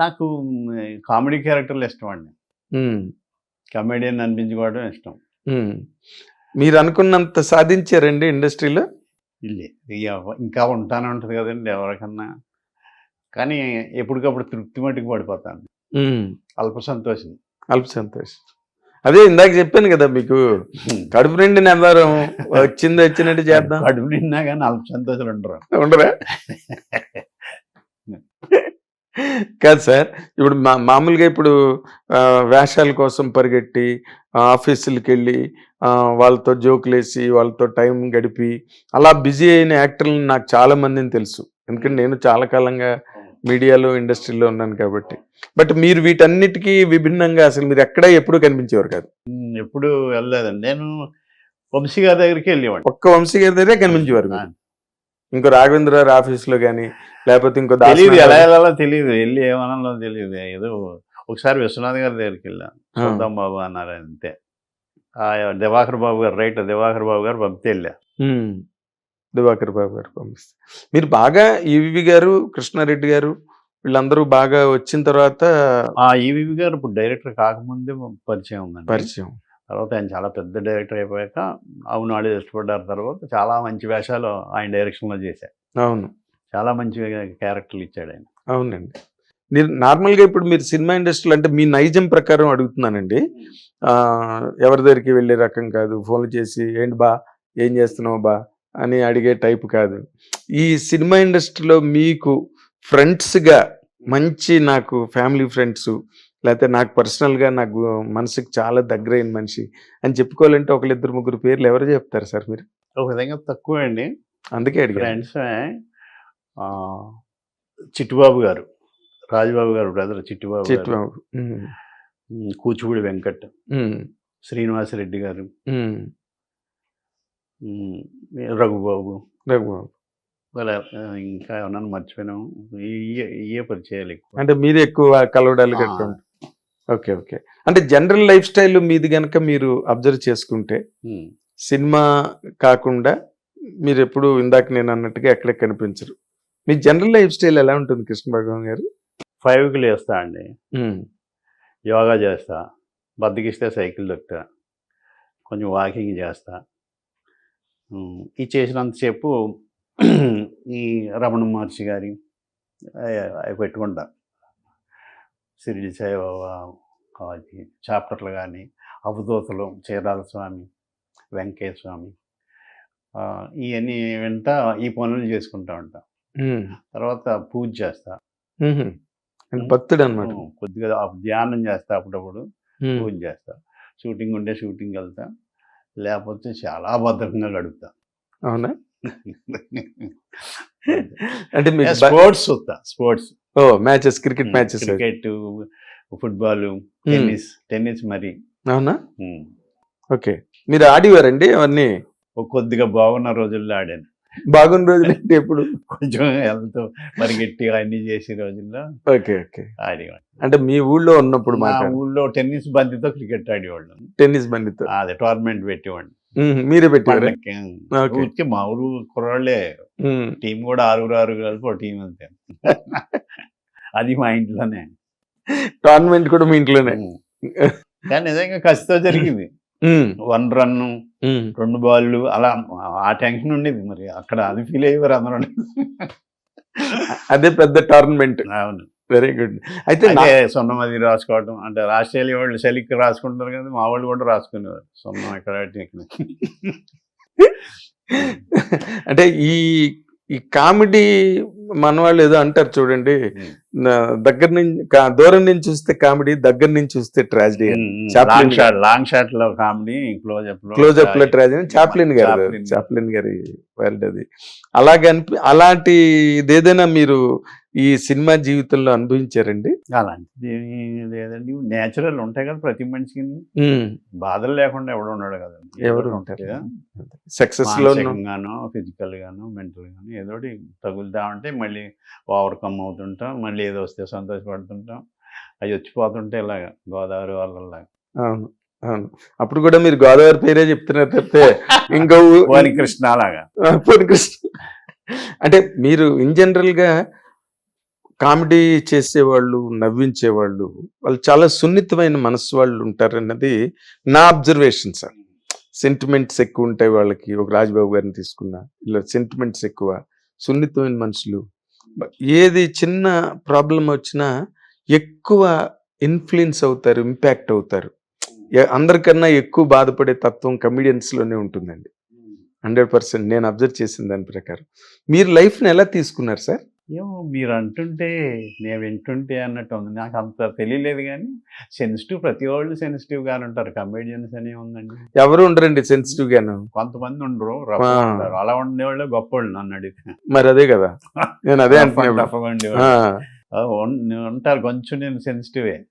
నాకు కామెడీ క్యారెక్టర్లు ఇష్టం అండి. కమెడియన్ అనిపించుకోవడం ఇష్టం. మీరు అనుకున్నంత సాధించారండి ఇండస్ట్రీలో? ఇల్లే ఇక ఉంటానే ఉంటుంది కదండి ఎవరికన్నా. కానీ ఎప్పటికప్పుడు తృప్తి మట్టుకు పడిపోతాను. అల్ప సంతోషం అల్ప సంతోష్. అదే ఇందాక చెప్పాను కదా మీకు కడుపు నిండి నెందారం వచ్చింది వచ్చినట్టు చేద్దాం. కడుపు నిన్నా కానీ అల్ప సంతోషాలు ఉండరు. ఉండరా? కాదు సార్. ఇప్పుడు మా మామూలుగా ఇప్పుడు వేషాల కోసం పరిగెట్టి ఆఫీసులకు వెళ్ళి వాళ్ళతో జోకులు వేసి వాళ్ళతో టైం గడిపి అలా బిజీ అయిన యాక్టర్లు నాకు చాలా మందిని తెలుసు. ఎందుకంటే నేను చాలా కాలంగా మీడియాలో ఇండస్ట్రీలో ఉన్నాను కాబట్టి. బట్ మీరు వీటన్నిటికీ విభిన్నంగా అసలు మీరు ఎక్కడ ఎప్పుడు కనిపించేవారు కాదు. ఎప్పుడు వెళ్ళలేదండి. నేను వంశీ గారి దగ్గరికి వెళ్ళేవాడిని. ఒక్క వంశీ గారి దగ్గరే కనిపించేవారు. ఇంకో రాఘవేంద్ర గారి ఆఫీస్లో కానీ లేకపోతే ఇంకో తెలియదు ఎలా వెళ్ళాలో తెలియదు వెళ్ళి ఏమనాలో తెలియదు ఏదో ఒకసారి విశ్వనాథ్ గారి దగ్గరికి వెళ్ళాను. చూద్దాం బాబు అన్నారు అంతే. దివాకర్ బాబు గారు రైట్ దివాకర్ బాబు గారు పంపితే వెళ్ళా. దివాకర్ బాబు గారు పంపిస్తారు మీరు బాగా ఈవి గారు కృష్ణారెడ్డి గారు వీళ్ళందరూ బాగా వచ్చిన తర్వాత ఆ ఈవీవి గారు ఇప్పుడు డైరెక్టర్ కాకముందే పరిచయం ఉందండి. పరిచయం. తర్వాత ఆయన చాలా పెద్ద డైరెక్టర్ అయిపోయాక అవును వాళ్ళు ఇష్టపడ్డారు తర్వాత చాలా మంచి వేషాలు ఆయన డైరెక్షన్లో చేశారు. అవును. చాలా మంచి క్యారెక్టర్లు ఇచ్చాడు ఆయన. అవునండి. మీరు నార్మల్గా ఇప్పుడు మీరు సినిమా ఇండస్ట్రీలో అంటే మీ నైజం ప్రకారం అడుగుతున్నానండి. ఎవరి దగ్గరికి వెళ్ళే రకం కాదు ఫోన్లు చేసి ఏంటి బా ఏం చేస్తున్నావు బా? అని అడిగే టైప్ కాదు. ఈ సినిమా ఇండస్ట్రీలో మీకు ఫ్రెండ్స్గా మంచి నాకు ఫ్యామిలీ ఫ్రెండ్స్ లేకపోతే నాకు పర్సనల్గా నాకు మనసుకి చాలా దగ్గరైన మనిషి అని చెప్పుకోవాలంటే ఒకళ్ళిద్దరు ముగ్గురు పేర్లు ఎవరు చెప్తారు సార్ మీరు? ఒక విధంగా తక్కువ అండి. అందుకే ఫ్రెండ్స్ చిట్టుబాబు గారు రాజుబాబు గారు బ్రదర్ చిట్టుబాబు చిట్టుబాబు. కూచిపూడి వెంకట్. శ్రీనివాసరెడ్డి గారు. రఘుబాబు. రఘుబాబు. వాళ్ళ ఇంకా ఏమన్నా మర్చిపోయినాము ఇయే ఇయే పరిచయాలు ఎక్కువ. అంటే మీది ఎక్కువ కలవడాలు. కట్టుకుంటారు. Okay okay. అంటే జనరల్ లైఫ్ స్టైల్ మీది గనక మీరు అబ్జర్వ్ చేసుకుంటే. సినిమా కాకుండా మీరు ఎప్పుడు ఇందాక నేను అన్నట్టుగా ఎక్కడ కనిపించరు. మీ జనరల్ లైఫ్ స్టైల్ ఎలా ఉంటుంది కృష్ణ భగవాన్ గారు? ఫైవ్కి లేస్తా అండి. యోగా చేస్తా బద్దకిస్తే సైకిల్ దొక్కుతా కొంచెం వాకింగ్ చేస్తా. ఇది చేసినంతసేపు ఈ రమణ మహర్షి గారి అవి- పెట్టుకుంటా. సిరిడి సాయిబాబా చాప్టర్లు కానీ అవధూతలు చీరాల స్వామి వెంకయ్య స్వామి ఇవన్నీ వెంట ఈ పనులు చేసుకుంటా ఉంటా. తర్వాత పూజ చేస్తా. భక్తుడు అనమాట కొద్దిగా ధ్యానం చేస్తా అప్పుడప్పుడు. పూజ చేస్తా. షూటింగ్ ఉంటే షూటింగ్ వెళ్తా. లేకపోతే చాలా భద్రంగా గడుపుతా. అవునా? అంటే స్పోర్ట్స్ చూస్తా. స్పోర్ట్స్. ఓ matches cricket matches. Cricket football tennis tennis మరి. అవునా. ఓకే. మీరు ఆడివారండి అవన్నీ? కొద్దిగా బాగున్న రోజుల్లో ఆడాను. బాగున్న రోజులు అంటే ఎప్పుడు? కొంచెం హెల్త్ పరిగెట్టి అన్ని చేసే రోజుల్లో ఓకే ఓకే. ఆడేవాడు అంటే మీ ఊళ్ళో ఉన్నప్పుడు మా ఊళ్ళో టెన్నిస్ బంతితో క్రికెట్ ఆడేవాళ్ళం. టెన్నిస్ బండితో అదే టోర్నమెంట్ పెట్టేవాడిని. మీరే పెట్టారు మా ఊరు కుర్రాళ్ళే. టీం కూడా ఆరుగురు ఆరుగురు కలిపి ఒక టీం అంతే. అది మా ఇంట్లోనే. టోర్నమెంట్ కూడా మీ ఇంట్లోనే. కానీ నిజంగా కసితో జరిగింది. One run. రెండు బాళ్ళు అలా ఆ టెన్షన్ ఉండేది మరి అక్కడ అది ఫీల్ అయ్యేవారు అందరూ. అదే పెద్ద టోర్నమెంట్ అవును. వెరీ గుడ్ అయితే సొన్నం అది రాసుకోవడం అంటే ఆస్ట్రేలియా వాళ్ళు సెలిక్ రాసుకుంటారు కదా మా వాళ్ళు కూడా రాసుకునేవారు. సొన్నం ఇక్కడ. అంటే ఈ ఈ కామెడీ మన వాళ్ళు ఏదో అంటారు చూడండి. దగ్గర నుంచి దూరం నుంచి చూస్తే కామెడీ దగ్గర నుంచి చూస్తే tragedy. Chaplin long shot long షాట్లో కామెడీ క్లోజ్ అప్లో క్లోజ్అప్లో ట్రాజడీ చాప్లిన్ గారు. చాప్లిన్. గారి వరల్డ్ అది. అలాగే అనిపి అలాంటి ఏదైనా మీరు ఈ సినిమా జీవితంలో అనుభవించారండి? అలాంటిది లేదండి. నేచురల్ ఉంటాయి కదా ప్రతి మనిషికి. బాధలు లేకుండా ఎవడు ఉన్నాడు కదండి. ఎవరు ఉంటారు? కదా. సక్సెస్లో ఫిజికల్ గానో మెంటల్ గానో ఏదో తగులుతా ఉంటే మళ్ళీ ఓవర్కమ్ అవుతుంటాం. మళ్ళీ ఏదో వస్తే సంతోషపడుతుంటాం. అవి వచ్చిపోతుంటే ఇలాగా గోదావరి వాళ్ళలాగా. అవును. అవును. అప్పుడు కూడా మీరు గోదావరి పేరే చెప్తున్నారు తప్పితే ఇంకో వారి కృష్ణ అలాగా పూర్ణ కృష్ణ. అంటే మీరు ఇన్ జనరల్గా కామెడీ చేసేవాళ్ళు నవ్వించేవాళ్ళు వాళ్ళు చాలా సున్నితమైన మనసు వాళ్ళు ఉంటారన్నది నా అబ్జర్వేషన్ సార్. సెంటిమెంట్స్ ఎక్కువ ఉంటాయి వాళ్ళకి ఒక రాజబాబు గారిని తీసుకున్నా ఇలా సెంటిమెంట్స్ ఎక్కువ సున్నితమైన మనుషులు. ఏది చిన్న ప్రాబ్లం వచ్చినా ఎక్కువ ఇన్ఫ్లుయెన్స్ అవుతారు ఇంపాక్ట్ అవుతారు. అందరికన్నా ఎక్కువ బాధపడే తత్వం కమిడియన్స్లోనే ఉంటుందండి. హండ్రెడ్ పర్సెంట్ నేను అబ్జర్వ్ చేసిన దాని ప్రకారం. మీరు లైఫ్ని ఎలా తీసుకున్నారు సార్? ఏమో మీరు అంటుంటే నేను వింటుంటే అన్నట్టు ఉంది నాకు అంత తెలియలేదు కానీ సెన్సిటివ్ ప్రతి వాళ్ళు సెన్సిటివ్ గానే ఉంటారు. కమేడియన్స్ అని ఉందండి. ఎవరు ఉండరండి సెన్సిటివ్ గాను కొంతమంది ఉండరు రఫ్ ఆ. ఉంటారు అలా ఉండేవాళ్ళు గొప్ప వాళ్ళు నన్ను అడిగితే. మరి అదే కదా. నేను అదే ఉండేవాళ్ళు. ఆ, ఉన్- ఉంటారు కొంచెం నేను సెన్సిటివే.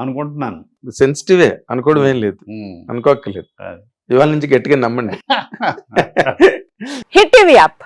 అనుకుంటున్నాను. సెన్సిటివే అనుకోవడం ఏం లేదు. ఉమ్. అనుకోక్కర్లేదు. అది. ఇవాళ నుంచి గట్టిగా నమ్మండి. Hit TV app.